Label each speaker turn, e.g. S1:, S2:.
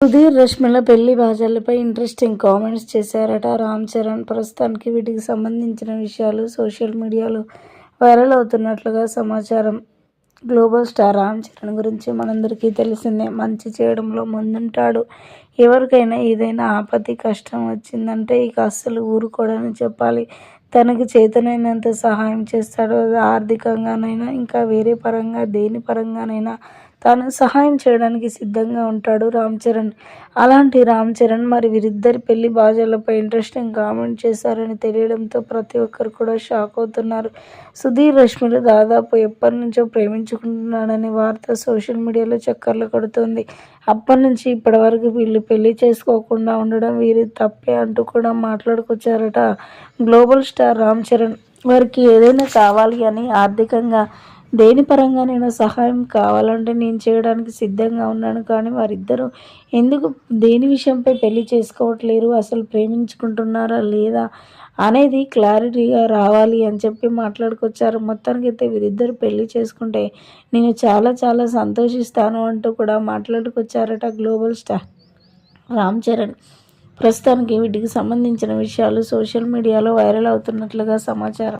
S1: సుధీర్ రష్మిల పెళ్ళి బాజాలపై interesting comments చేశారట. రామ్ చరణ్ ప్రస్తుతానికి వీటికి సంబంధించిన విషయాలు సోషల్ మీడియాలో వైరల్ అవుతున్నట్లుగా సమాచారం. గ్లోబల్ స్టార్ రామ్ చరణ్ గురించి మనందరికీ తెలిసిందే. మంచి చేయడంలో ముందుంటాడు. ఎవరికైనా ఏదైనా ఆపత్తి కష్టం వచ్చిందంటే ఇక అస్సలు ఊరుకోడని చెప్పాలి. తనకు చేతనైనంత సహాయం చేస్తాడు. అది ఆర్థికంగానైనా ఇంకా వేరే పరంగా దేని పరంగానైనా తాను సహాయం చేయడానికి సిద్ధంగా ఉంటాడు రామ్ చరణ్. అలాంటి రామ్ చరణ్ మరి వీరిద్దరి పెళ్ళి బాజాలపై ఇంట్రెస్టింగ్ కామెంట్ చేశారని తెలియడంతో ప్రతి ఒక్కరు కూడా షాక్ అవుతున్నారు. సుధీర్ రష్మిలు దాదాపు ఎప్పటి నుంచో ప్రేమించుకుంటున్నాడనే వార్త సోషల్ మీడియాలో చక్కర్లు కొడుతుంది. అప్పటి నుంచి ఇప్పటి వరకు వీళ్ళు పెళ్ళి చేసుకోకుండా ఉండడం వీరి తప్పే అంటూ కూడా మాట్లాడుకొచ్చారట. గ్లోబల్ స్టార్ రామ్ చరణ్ వారికి ఏదైనా కావాలి అని ఆర్థికంగా దేని పరంగానైనా సహాయం కావాలంటే నేను చేయడానికి సిద్ధంగా ఉన్నాను. కానీ వారిద్దరూ ఎందుకు దేని విషయంపై పెళ్ళి చేసుకోవట్లేరు? అసలు ప్రేమించుకుంటున్నారా లేదా అనేది క్లారిటీగా రావాలి అని చెప్పి మాట్లాడుకొచ్చారు. మొత్తానికి అయితే వీరిద్దరు పెళ్ళి చేసుకుంటే నేను చాలా చాలా సంతోషిస్తాను అంటూ కూడా మాట్లాడుకొచ్చారట గ్లోబల్ స్టార్ రామ్ చరణ్. ప్రస్తుతానికి వీటికి సంబంధించిన విషయాలు సోషల్ మీడియాలో వైరల్ అవుతున్నట్లుగా సమాచారం.